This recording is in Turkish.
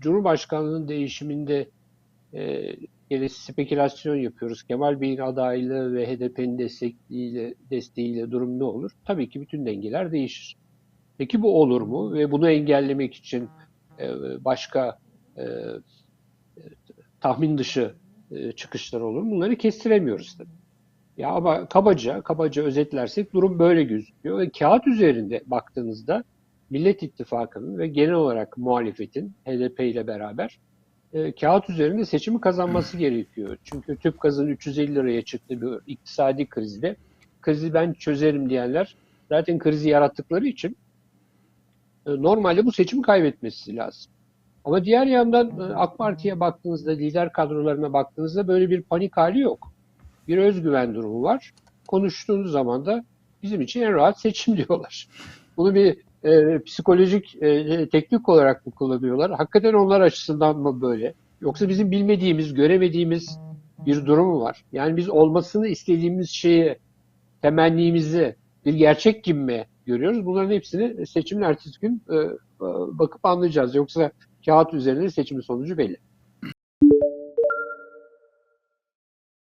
Cumhurbaşkanlığının değişiminde e, spekülasyon yapıyoruz. Kemal Bey'in adaylığı ve HDP'nin desteğiyle, desteğiyle durum ne olur? Tabii ki bütün dengeler değişir. Peki bu olur mu? Ve bunu engellemek için e, başka e, tahmin dışı e, çıkışlar olur mu? Bunları kestiremiyoruz tabii. Ya ama kabaca, kabaca özetlersek durum böyle gözüküyor. Ve kağıt üzerinde baktığınızda Millet İttifakı'nın ve genel olarak muhalefetin HDP ile beraber e, kağıt üzerinde seçimi kazanması gerekiyor. Çünkü tüp gazın 350 liraya çıktığı bir iktisadi krizde krizi ben çözerim diyenler zaten krizi yarattıkları için e, normalde bu seçimi kaybetmesi lazım. Ama diğer yandan e, AK Parti'ye baktığınızda, lider kadrolarına baktığınızda böyle bir panik hali yok. Bir özgüven durumu var. Konuştuğunuz zaman da bizim için en rahat seçim diyorlar. Bunu bir e, psikolojik e, teknik olarak mı kullanıyorlar? Hakikaten onlar açısından mı böyle? Yoksa bizim bilmediğimiz, göremediğimiz bir durum mu var? Yani biz olmasını istediğimiz şeyi, temennimizi bir gerçek gibi mi görüyoruz? Bunların hepsini seçimin ertesi gün e, bakıp anlayacağız. Yoksa kağıt üzerinde seçimin sonucu belli.